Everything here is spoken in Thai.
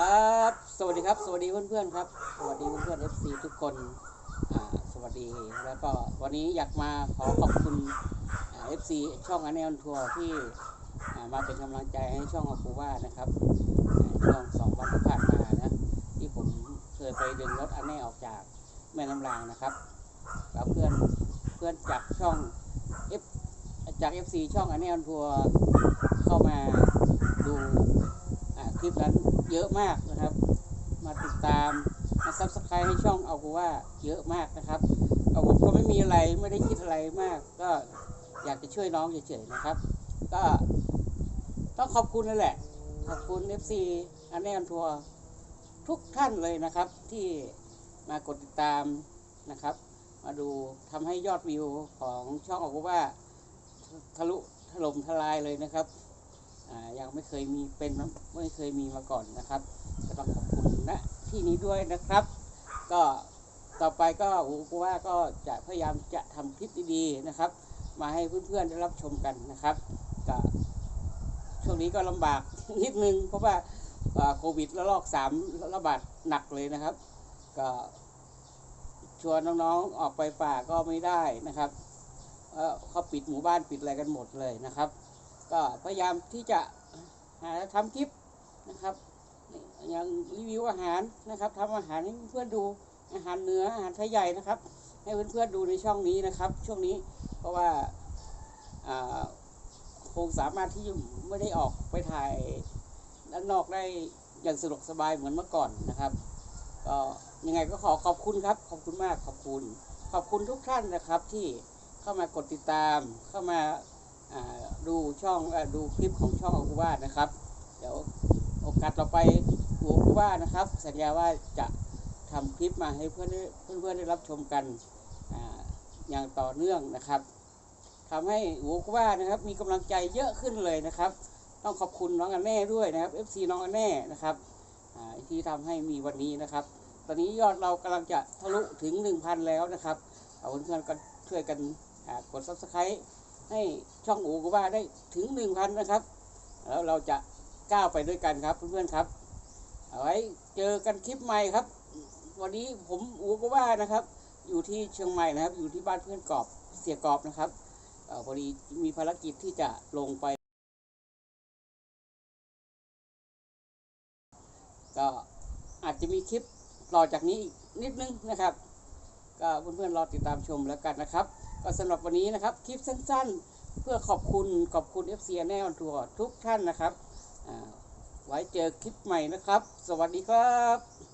ครับ สวัสดีครับ สวัสดีเพื่อนๆครับ สวัสดีเพื่อนๆ FC ทุกคนสวัสดี แล้วก็วันนี้อยากมาขอขอบคุณอ่า FC ช่องอันแนนทัวร์ที่มาเป็นกำลังใจให้ช่องอากูว่านะครับ ช่วงสองวันที่ผ่านมานะ ที่ผมเคยไปดึงรถอันแน่ออกจากแม่น้ำรางนะครับแล้วเพื่อนเพื่อนจากช่อง F จาก FC ช่องอันแนนทัวร์เข้ามาดู คลิปนั้นเยอะมากนะครับ มาติดตามมาซับสไครต์ให้ช่องเอากูว่าเยอะมากนะครับเอาผมก็ไม่มีอะไรไม่ได้คิดอะไรมาก ก็อยากจะช่วยน้องเฉยๆนะครับ ก็ต้องขอบคุณนั่นแหละ ขอบคุณ FC อันแนนทัวร์ทุกท่านเลยนะครับ ที่มากดติดตามนะครับ มาดูทำให้ยอดวิวของช่องออกว่าทะลุถล่มทลายเลยนะครับ ยังไม่เคยมีเป็นไม่เคยมีมาก่อนนะครับก็ต้องขอบคุณนะที่นี้ด้วยนะครับ ก็ต่อไปก็อูกูว่าก็จะพยายามจะทำคลิปดีๆนะครับ มาให้เพื่อนๆได้รับชมกันนะครับก็ช่วงนี้ก็ลำบากนิดนึง เพราะว่าโควิดระลอกสามระบาดหนักเลยนะครับ ก็ชวนน้องๆออกไปป่าก็ไม่ได้นะครับเอ่อเขาปิดหมู่บ้านปิดอะไรกันหมดเลยนะครับ ก็พยายามที่จะหาทำคลิปนะครับอย่างรีวิวอาหารนะครับทำอาหารให้เพื่อนดูอาหารเหนืออาหารไทยใหญ่นะครับ ให้เพื่อนๆดูในช่องนี้นะครับ ช่วงนี้เพราะว่าคงสามารถที่ไม่ได้ออกไปถ่ายด้านนอกได้อย่างสะดวกสบายเหมือนเมื่อก่อนนะครับก็ยังไงก็ขอขอบคุณครับ ขอบคุณมากขอบคุณ ขอบคุณทุกท่านนะครับที่เข้ามากดติดตามเข้ามา ดูช่องอดูคลิปของช่องอกุวาสนะครับ เดี๋ยวโอกาสต่อไปหัวกูว่านะครับ สัญญาว่าจะทำคลิปมาให้เพื่อนเพื่อนได้รับชมกันออย่างต่อเนื่องนะครับทำให้หัวกูว่านะครับ มีกำลังใจเยอะขึ้นเลยนะครับ ต้องขอบคุณน้องอันแน่ด้วยนะครับ FC น้องอันแน่นะครับที่ทำให้มีวันนี้นะครับ ตอนนี้ยอดเรากำลังจะทะลุถึง 1,000 แล้วนะครับเอาเพื่อนๆก็ช่วยกันกด subscribe ให้ช่องอูกว่าได้ถึง 1,000 นะครับ แล้วเราจะก้าวไปด้วยกันครับเพื่อนๆครับ เอาไว้เจอกันคลิปใหม่ครับ วันนี้ผมอูก็ว่านะครับ อยู่ที่เชียงใหม่นะครับ อยู่ที่บ้านเพื่อนกอบเสียกอบนะครับอพอดีมีภารกิจที่จะลงไป ก็อาจจะมีคลิปต่อจากนี้อีกนิดนึงนะครับ ก็เพื่อนๆรอติดตามชมแล้วกันนะครับ ก็สำหรับวันนี้นะครับ คลิปสั้นๆ เพื่อขอบคุณขอบคุณ FC แนลทัวร์ทุกท่านนะครับ ไว้เจอคลิปใหม่นะครับ สวัสดีครับ